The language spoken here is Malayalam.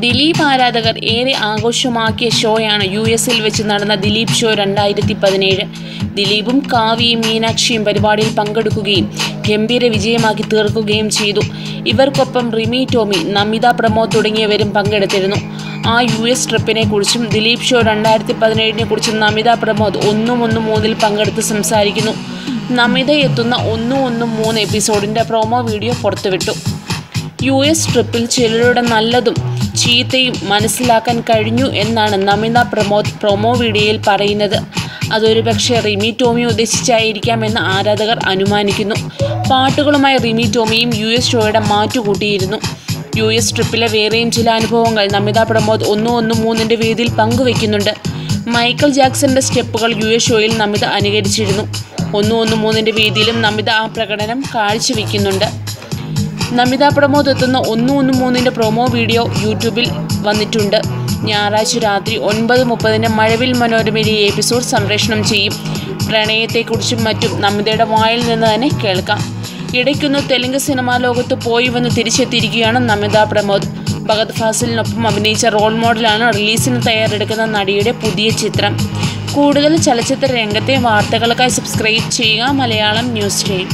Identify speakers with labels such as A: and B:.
A: ദിലീപ് ആരാധകർ ഏറെ ആഘോഷമാക്കിയ ഷോയാണ് യു എസിൽ വെച്ച് നടന്ന ദിലീപ് ഷോ രണ്ടായിരത്തി പതിനേഴ് ദിലീപും കാവ്യയും മീനാക്ഷിയും പരിപാടിയിൽ പങ്കെടുക്കുകയും ഗംഭീര വിജയമാക്കി തീർക്കുകയും ചെയ്തു. ഇവർക്കൊപ്പം റിമി ടോമി നമിത പ്രമോദ് തുടങ്ങിയവരും പങ്കെടുത്തിരുന്നു. ആ യു എസ് ട്രിപ്പിനെ കുറിച്ചും ദിലീപ് ഷോ രണ്ടായിരത്തി പതിനേഴിനെ കുറിച്ചും നമിത പ്രമോദ് ഒന്നും ഒന്നും മൂന്നിൽ പങ്കെടുത്ത് സംസാരിക്കുന്നു. നമിത എത്തുന്ന ഒന്നും ഒന്നും മൂന്ന് എപ്പിസോഡിന്റെ പ്രൊമോ വീഡിയോ പുറത്തുവിട്ടു. യു എസ് ട്രിപ്പിൽ ചിലരുടെ നല്ലതും ചീത്തയും മനസ്സിലാക്കാൻ കഴിഞ്ഞു എന്നാണ് നമിത പ്രമോദ് പ്രൊമോ വീഡിയോയിൽ പറയുന്നത്. അതൊരു പക്ഷേ റിമി ടോമി ഉദ്ദേശിച്ചായിരിക്കാമെന്ന് ആരാധകർ അനുമാനിക്കുന്നു. പാട്ടുകളുമായി റിമി ടോമിയും യു എസ് ഷോയുടെ മാറ്റുകൂട്ടിയിരുന്നു. യു എസ് ട്രിപ്പിലെ വേറെയും ചില അനുഭവങ്ങൾ നമിത പ്രമോദ് ഒന്നും ഒന്നും മൂന്നിന്റെ വേദിയിൽ പങ്കുവെക്കുന്നുണ്ട്. മൈക്കൽ ജാക്സന്റെ സ്റ്റെപ്പുകൾ യു എസ് ഷോയിൽ നമിത അനുകരിച്ചിരുന്നു. ഒന്നും ഒന്നും മൂന്നിന്റെ വേദിയിലും നമിത ആ പ്രകടനം കാഴ്ചവെക്കുന്നുണ്ട്. നമിത പ്രമോദ് എത്തുന്ന ഒന്നു ഒന്ന് മൂന്നിന്റെ പ്രൊമോ വീഡിയോ യൂട്യൂബിൽ വന്നിട്ടുണ്ട്. ഞായറാഴ്ച രാത്രി ഒൻപത് മുപ്പതിന് മഴവിൽ മനോരമയിലെ എപ്പിസോഡ് സംപ്രേഷണം ചെയ്യും. പ്രണയത്തെക്കുറിച്ചും മറ്റും നമിതയുടെ വായിൽ നിന്ന് തന്നെ കേൾക്കാം. ഇടയ്ക്കൊന്ന് തെലുങ്ക് സിനിമാ ലോകത്ത് പോയി വന്ന് തിരിച്ചെത്തിയിരിക്കുകയാണ് നമിത പ്രമോദ്. ഭഗത് ഫാസിലിനൊപ്പം അഭിനയിച്ച റോൾ മോഡലാണ് റിലീസിന് തയ്യാറെടുക്കുന്ന നടിയുടെ പുതിയ ചിത്രം. കൂടുതൽ ചലച്ചിത്ര രംഗത്തെ വാർത്തകൾക്കായി സബ്സ്ക്രൈബ് ചെയ്യുക മലയാളം ന്യൂസ് ടൈം